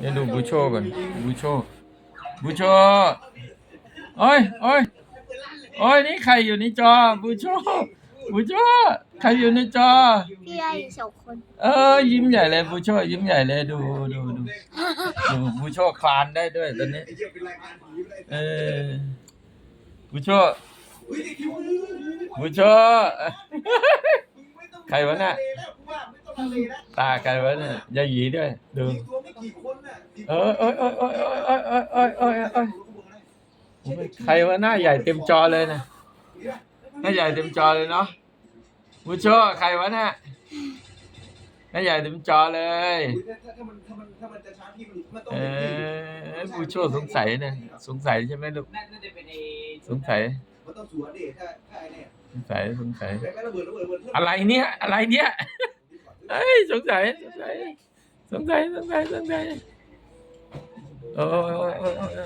เดี๋ยวดูบูโชก่อนบูโชบูโชโอ้ยโอ้ยโอ้ยนี่ใครอยู่ในจอบูโชบูโชใครอยู่ในจอ พี่ได้อยู่สองคนเออยิ้มใหญ่เลยบูโชยิ้มใหญ่เลยดูดูดูดูบูโชคลานได้ด้วยตอนนี้ไอ้เหี้ยเป็นรายการผีเลยเออบูโชเฮ้ยไอ้คิวบูโชมึงไม่ต้องใครวะน่ะแล้วกูว่าไม่ต้องมาเลยแล้ว ตาใครวะเนี่ยยายหยีด้วยดูมีตัวไม่กี่คนน่ะเออเออเออเออเออเออเออเออเออเออใครวะหน้าใหญ่เต็มจอเลยนะหน้าใหญ่เต็มจอเลยเนาะบูโชใครวะเนี่ยหน้าใหญ่เต็มจอเลยถ้าถ้ามันถ้ามันถ้ามันจะช้าพี่มันมันต้องเอเป็นพี่อบูโชสงสัยเนี่ยสงสัยใช่ไหมลูกน่าจะเป็นไอ้สงสัยมันต้องสวนดิถ้าถ้าไอ้เนี่ยสงสัยสงสัยแม่ระเบิดระเบิดระเบิดอะไรเนี่ยอะไรเนี่ย เอ้ยสงสัยสงสัยสงสัยสงสัยสงสัยโอ้ยโอ้ยโอ้ยโอ้ย